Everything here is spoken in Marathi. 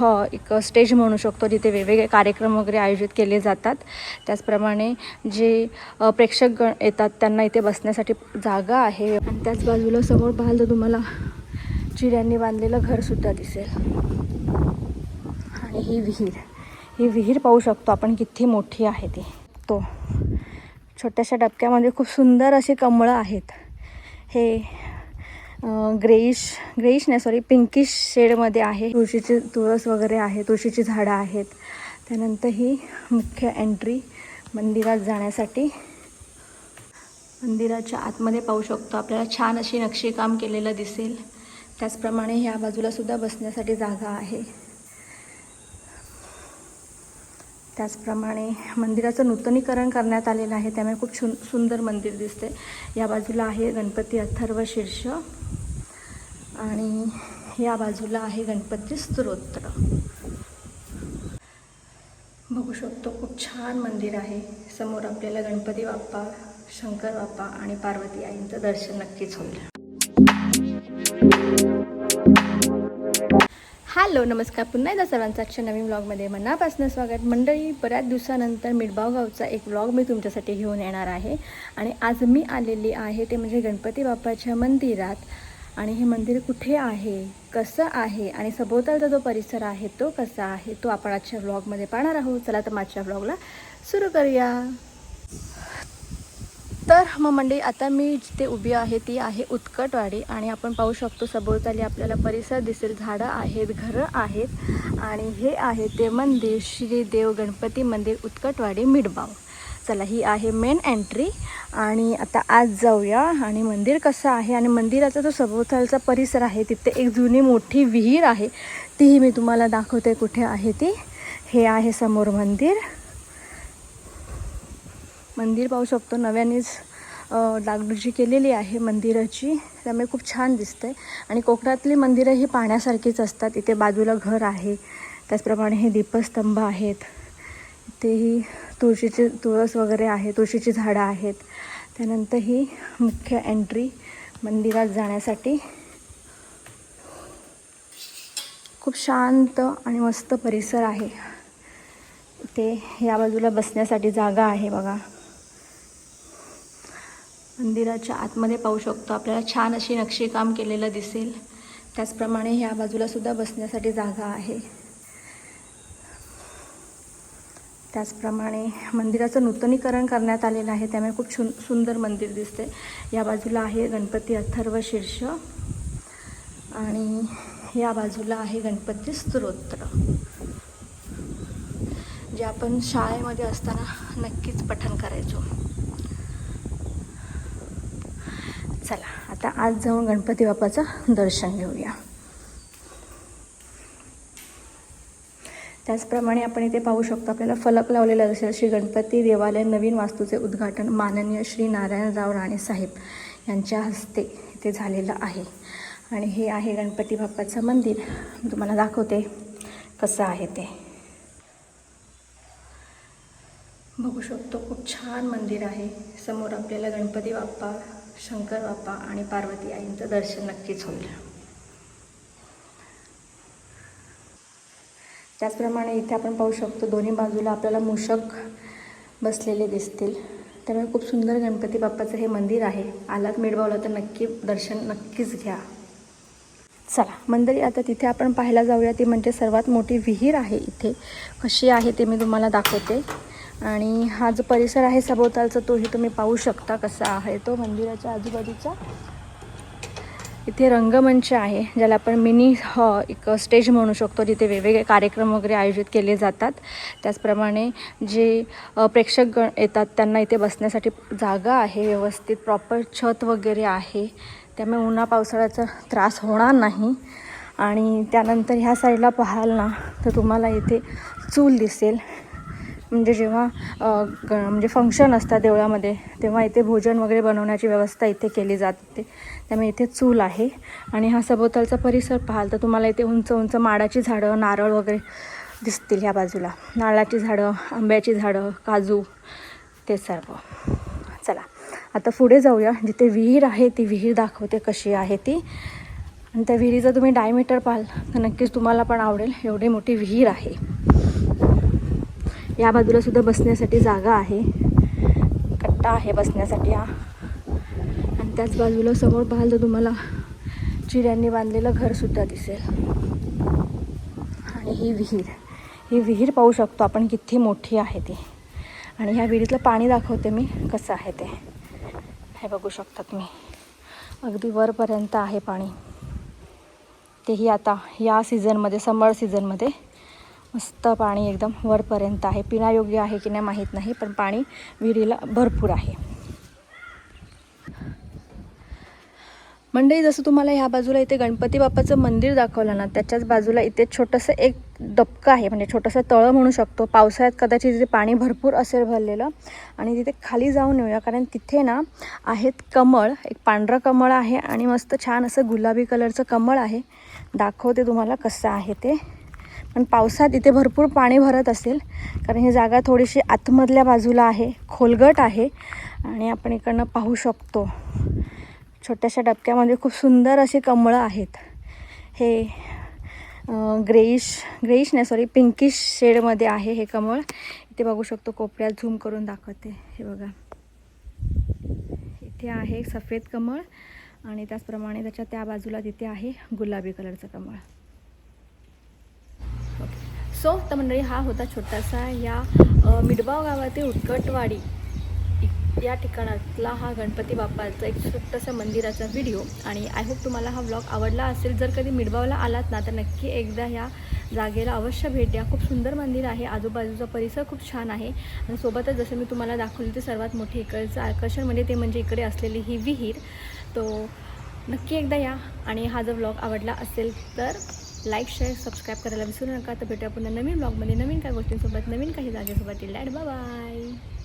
ह एक स्टेज म्हणू शकतो जिथे वेगवेगळे कार्यक्रम वगैरे आयोजित केले जातात. त्याचप्रमाणे जे प्रेक्षक गण येतात त्यांना इथे बसण्यासाठी जागा आहे. आणि त्याच बाजूला समोर पाहाल तर तुम्हाला चिड्यांनी बांधलेलं घरसुद्धा दिसेल. आणि ही विहीर. ही विहीर पाहू शकतो आपण किती मोठी आहे ती. तो छोट्याशा डबक्यामध्ये खूप सुंदर अशी कमळं आहेत. हे ग्रेईश ग्रेईश नाही सॉरी पिंकिश शेडमध्ये आहे. तुळशीची तुळस वगैरे आहे तुळशीची झाडं आहेत. त्यानंतर ही मुख्य एंट्री मंदिरात जाण्यासाठी. मंदिराच्या आतमध्ये पाहू शकतो आपल्याला छान अशी नक्षीकाम केलेलं दिसेल. त्याचप्रमाणे ह्या बाजूला सुद्धा बसण्यासाठी जागा आहे. त्याचप्रमाणे मंदिराचं नूतनीकरण करण्यात आलेलं आहे. त्यामुळे खूप सुंदर मंदिर दिसते या बाजूला आहे गणपती अथर्व शीर्ष. आणि या बाजूला आहे गणपती स्तोत्र. बघू शकतो खूप छान मंदिर आहे. समोर आपल्याला गणपती बाप्पा शंकर बाप्पा आणि पार्वती आईंचं दर्शन नक्कीच होईल. हॅलो नमस्कार. पुन्हा एकदा सर्वांचं आजच्या नवीन व्लॉगमध्ये मनापासून स्वागत. मंडळी बऱ्याच दिवसानंतर मिडबाव गावचा एक व्लॉग मी तुमच्यासाठी घेऊन येणार आहे. आणि आज मी आलेली आहे ते म्हणजे गणपती बाप्पाच्या मंदिरात. आणि हे मंदिर कुठे आहे? कसं आहे? आणि सभोवतालचा जो परिसर आहे तो कसा आहे? तो आपण आजच्या व्लॉगमध्ये पाहणार आहोत. चला तर मागच्या व्लॉगला सुरू करूया. तर मग मंडळी आता मी जिथे उभी आहे ती आहे उत्कटवाडी. आणि आपण पाहू शकतो सभोवताली आपल्याला परिसर दिसेल. झाडं आहेत घरं आहेत. आणि हे आहे ते मंदिर श्री देव गणपती मंदिर उत्कटवाडी मिडबाव चला ही आहे मेन एंट्री आणि आता आज जाऊया. आणि मंदिर कसं आहे? आणि मंदिराचा जो सभोवतालचा परिसर आहे तिथे एक जुनी मोठी विहीर आहे. तीही मी तुम्हाला दाखवते कुठे आहे ती. हे आहे समोर मंदिर. मंदिर पाहू शकतो नव्यानेच डागडुजी केलेली आहे मंदिराची. त्यामुळे खूप छान दिसतंय. आणि कोकणातली मंदिरं ही पाहण्यासारखीच असतात. इथे बाजूला घर आहे. त्याचप्रमाणे हे दीपस्तंभ आहेत. तेही तुळशीचे तुळस वगैरे आहे तुळशीची झाडं आहेत. त्यानंतर ही मुख्य एंट्री मंदिरात जाण्यासाठी खूप शांत आणि मस्त परिसर आहे. ते या बाजूला बसण्यासाठी जागा आहे बघा. मंदिराच्या आतमध्ये पाहू शकतो आपल्याला छान अशी नक्षीकाम केलेलं दिसेल. त्याचप्रमाणे ह्या बाजूला सुद्धा बसण्यासाठी जागा आहे. त्याचप्रमाणे मंदिराचं नूतनीकरण करण्यात आलेलं आहे. त्यामुळे खूप छुन सुंदर मंदिर दिसते या बाजूला आहे गणपती अथर्व शीर्ष आणि या बाजूला आहे गणपती स्तोत्र. जे आपण शाळेमध्ये असताना नक्कीच पठण करायचो. चला आता आज जाऊन गणपती बाप्पाचं दर्शन घेऊया. त्याचप्रमाणे आपण इथे पाहू शकतो आपल्याला फलक लावलेला दिसेल श्री गणपती देवालय नवीन वास्तूचे उद्घाटन माननीय श्री नारायणराव राणे साहेब यांच्या हस्ते इथे झालेलं आहे. आणि हे आहे गणपती बाप्पाचं मंदिर. तुम्हाला दाखवते कसं आहे ते. बघू शकतो खूप छान मंदिर आहे. समोर आपल्याला गणपती बाप्पा शंकर बाप्पा आणि पार्वती आईंचं दर्शन नक्कीच होईल. त्याचप्रमाणे इथे आपण पाहू शकतो दोन्ही बाजूला आपल्याला मूषक बसलेले दिसतील. त्यामुळे खूप सुंदर गणपती बाप्पाचं हे मंदिर आहे. आलात मिळवलं तर नक्की दर्शन नक्कीच घ्या. चला मंदिर आता तिथे आपण पाहायला जाऊया. ती म्हणजे सर्वात मोठी विहीर आहे इथे. कशी आहे ते मी तुम्हाला दाखवते. आणि हा जो परिसर आहे सभोवतालचा तोही तुम्ही पाहू शकता कसा आहे तो मंदिराच्या आजूबाजूचा. इथे रंगमंच आहे ज्याला आपण मिनी हॉ एक स्टेज म्हणू शकतो जिथे वेगवेगळे कार्यक्रम वगैरे आयोजित केले जातात. त्याचप्रमाणे जे प्रेक्षक गण येतात त्यांना इथे बसण्यासाठी जागा आहे व्यवस्थित प्रॉपर छत वगैरे आहे. त्यामुळे उन्हा पावसाळ्याचा त्रास होणार नाही. आणि त्यानंतर ह्या साईडला पाहाल ना तर तुम्हाला इथे चूल दिसेल. म्हणजे जेव्हा ग म्हणजे फंक्शन असतात देवळामध्ये तेव्हा इथे भोजन वगैरे बनवण्याची व्यवस्था इथे केली जाते. त्यामुळे इथे चूल आहे. आणि हा सभोवतालचा परिसर पाहाल तर तुम्हाला इथे उंच उंच माडाची झाडं नारळ वगैरे दिसतील ह्या बाजूला. नारळाची झाडं आंब्याची झाडं काजू ते सर्व. चला आता पुढे जाऊया. जिथे विहीर आहे ती विहीर दाखवते कशी आहे ती. आणि त्या विहिरीचं तुम्ही डायमीटर पाहाल तर नक्कीच तुम्हाला पण आवडेल. एवढी मोठी विहीर आहे. या बाजूला सुद्धा बसण्यासाठी जागा आहे. कट्टा आहे बसण्यासाठी हा. आणि त्याच बाजूला समोर पाहाल तर तुम्हाला चिड्यांनी बांधलेलं घरसुद्धा दिसेल. आणि ही विहीर. ही विहीर पाहू शकतो आपण किती मोठी आहे ती. आणि ह्या विहिरीतलं पाणी दाखवते मी कसं आहे ते. हे बघू शकता तुम्ही. अगदी वरपर्यंत आहे पाणी. तेही आता या सीझनमध्ये समर सीझनमध्ये मस्त पाणी एकदम वरपर्यंत आहे. पिण्यायोग्य आहे की नाही माहीत नाही पण पाणी विहिरीला भरपूर आहे. मंडळी जसं तुम्हाला ह्या बाजूला इथे गणपती बाप्पाचं मंदिर दाखवलं ना त्याच्याच बाजूला इथे छोटंसं एक डबकं आहे. म्हणजे छोटंसं तळं म्हणू शकतो. पावसाळ्यात कदाचित तिथे पाणी भरपूर असेल भरलेलं. आणि तिथे खाली जाऊन येऊया कारण तिथे ना आहेत कमळ एक पांढरं कमळ आहे आणि मस्त छान असं गुलाबी कलरचं कमळ आहे. दाखवते तुम्हाला कसं आहे ते. पण पावसात इथे भरपूर पाणी भरत असेल. कारण ही जागा थोडीशी आतमधल्या बाजूला आहे खोलगट आहे आणि आपण इकडनं पाहू शकतो. छोट्याशा डबक्यामध्ये खूप सुंदर अशी कमळं आहेत. हे ग्रेइश ग्रेईश नाही सॉरी पिंकिश शेडमध्ये आहे हे कमळ. इथे बघू शकतो कोपऱ्यात झूम करून दाखवते. हे बघा. इथे आहे सफेद कमळ आणि त्याचप्रमाणे त्याच्या त्या बाजूला तिथे आहे गुलाबी कलरचं कमळ. सो तर मंडळी हा होता छोटासा या मिडबाव गावातील उत्कटवाडी या ठिकाणातला हा गणपती बाप्पाचा एक छोटासा मंदिराचा व्हिडिओ आणि आय होप तुम्हाला हा व्लॉग आवडला असेल. जर कधी मिडबावला आलात ना तर नक्की एकदा ह्या जागेला अवश्य भेट द्या. खूप सुंदर मंदिर आहे. आजूबाजूचा परिसर खूप छान आहे. आणि सोबतच जसं मी तुम्हाला दाखवली ते सर्वात मोठे इकडचं आकर्षण म्हणजे ते म्हणजे इकडे असलेली ही विहीर. तो नक्की एकदा या आणि हा जर व्लॉग आवडला असेल तर लाईक शेअर सबस्क्राईब करायला विसरू नका. तर भेटूया पुन्हा नवीन ब्लॉगमध्ये नवीन काही गोष्टींसोबत नवीन काही जागेसोबत. Bye bye